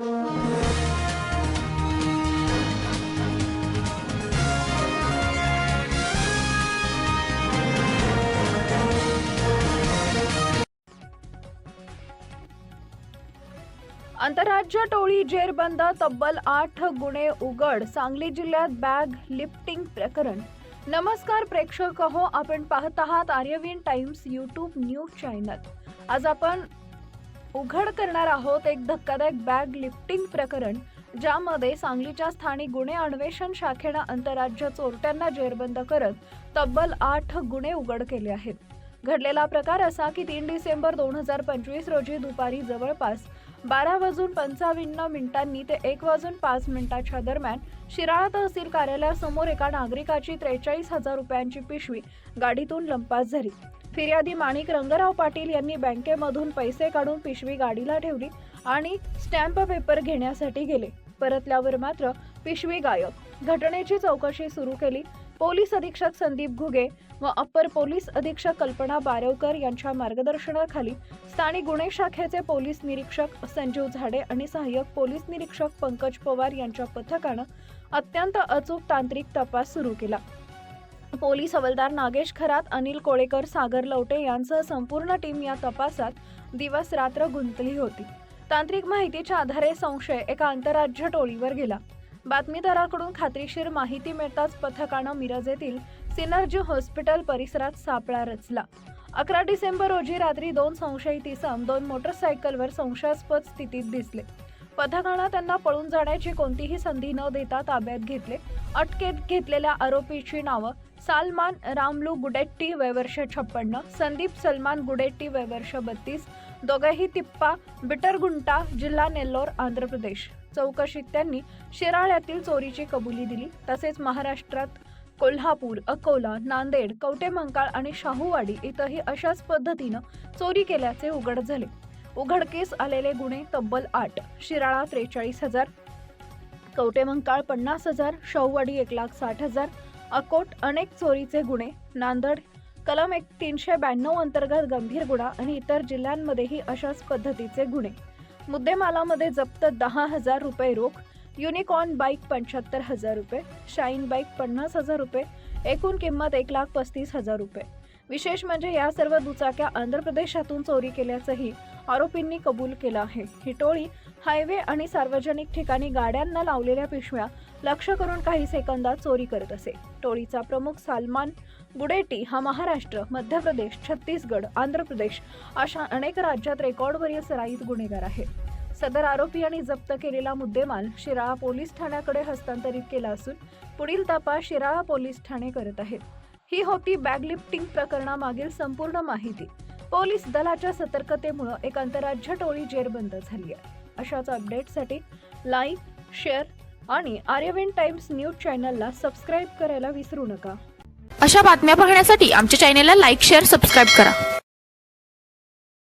आंतरराज्य टोळी जेरबंद तब्बल आठ गुन्हे उघड सांगली जिल्ह्यात बॅग लिफ्टिंग प्रकरण. नमस्कार प्रेक्षक हो आपण पाहत आहात Aryaveen Times YouTube news channel. आज आपण उघड करणार आहोत एक धक्कादायक बॅग लिफ्टिंग प्रकरण ज्यामध्ये सांगलीच्या स्थानिक गुन्हे अन्वेषण शाखेनं आंतरराज्य चोरट्यांना जेरबंद करत तब्बल आठ गुन्हे उघड केले आहेत. घडलेला प्रकार असा की तीन डिसेंबर दोन हजार पंचवीस रोजी दुपारी जवळपास बारा वाजून पंचावन्न मिनिटांनी ते एक वाजून पाच मिनिटाच्या दरम्यान शिराळा तहसील कार्यालयासमोर एका नागरिकाची त्रेचाळीस हजार रुपयांची पिशवी गाडीतून लंपास झाली. फिर्यादी माणिक रंगराव पाटील यांनी बँकेमधून पैसे काढून पिशवी गाडीला ठेवली आणि स्टॅम्प पेपर घेण्यासाठी गेले. परतल्यावर मात्र पिशवी गायब. घटनेची चौकशी सुरू केली. पोलीस अधीक्षक संदीप घुगे व अप्पर पोलीस अधीक्षक कल्पना बारवकर यांच्या मार्गदर्शनाखाली स्थानिक गुन्हे शाखेचे पोलीस निरीक्षक संजीव झाडे आणि सहाय्यक पोलीस निरीक्षक पंकज पवार यांच्या पथकानं अत्यंत अचूक तांत्रिक तपास सुरू केला. पोलीस हवालदार नागेश खरात अनिल कोळेकर सागर लवटे यांसह संपूर्ण टीम या तपासात दिवस रात्र गुंतली होती. तांत्रिक माहितीच्या आधारे संशय एका आंतरराज्य टोळीवर गेला. बातमीदाराकडून खात्रीशीर माहिती मिळताच पथकानं मिरज येथील सिनर्जी हॉस्पिटल परिसरात सापळा रचला. अकरा डिसेंबर रोजी रात्री दोन संशयित इसम दोन मोटरसायकलवर संशयास्पद स्थितीत दिसले. पथकानं त्यांना पळून जाण्याची कोणतीही संधी न देता ताब्यात घेतले. अटकेत घेतलेल्या आरोपीची नावं सालमान रामलू गुडेट्टी वयवर्ष छप्पन्न संदीप सलमान गुडेट्टी वयवर्ष बत्तीस दोघेही तिप्पा बिटरगुंटा जिल्हा नेल्लोर आंध्र प्रदेश. चौकशीत त्यांनी शिराळ्यातील चोरीची कबुली दिली. तसेच महाराष्ट्रात कोल्हापूर अकोला नांदेड कवटेमंकाळ आणि शाहूवाडी इथंही अशाच पद्धतीनं चोरी केल्याचे उघड झाले. उघडकीस आलेले गुन्हे तब्बल आठ. शिराळा त्रेचाळीस हजार कवटेमंकाळ पन्नास हजार शाहूवाडी एक लाख साठ हजार अकोट अनेक चोरीचे गुन्हे नांदेड कलम एक तीनशे ब्याण्णव अंतर्गत गंभीर गुन्हा आणि इतर जिल्ह्यांमध्येही अशाच पद्धतीचे गुन्हे. मुद्देमालामध्ये जप्त दहा हजार रुपये रोख युनिकॉर्न बाईक पंच्याहत्तर हजार रुपये शाईन बाईक पन्नास हजार रुपये एकूण किंमत एक लाख पस्तीस हजार रुपये. विशेष म्हणजे या सर्व दुचाक्या आंध्र प्रदेशातून चोरी केल्याचंही आरोपींनी कबूल केलं आहे. ही टोळी हायवे आणि सार्वजनिक ठिकाणी गाड्यांना लावलेल्या पिशव्या लक्ष करून काही सेकंदात चोरी करत असे. टोळीचा प्रमुख सालमान गुडेटी हा महाराष्ट्र मध्य प्रदेश छत्तीसगड आंध्र प्रदेश अशा अनेक राज्यात रेकॉर्डवरील सराईत गुन्हेगार आहे. सदर आरोपी आणि जप्त केलेला मुद्देमाल शिराळा पोलीस ठाण्याकडे हस्तांतरित केला असून पुढील तपास शिराळा पोलीस ठाणे करत आहेत. ही होती बॅग लिफ्टिंग प्रकरणामागील संपूर्ण माहिती. पोलीस दलाच्या सतर्कतेमुळे एक आंतरराज्य टोळी जेरबंद झाली आहे. अशाच अपडेटसाठी लाईक शेअर आणि आर्यविन टाइम्स न्यूज चॅनलला सबस्क्राईब करायला विसरू नका. अशा बातम्या पाहण्यासाठी आमच्या चॅनेलला लाईक शेअर सबस्क्राईब करा.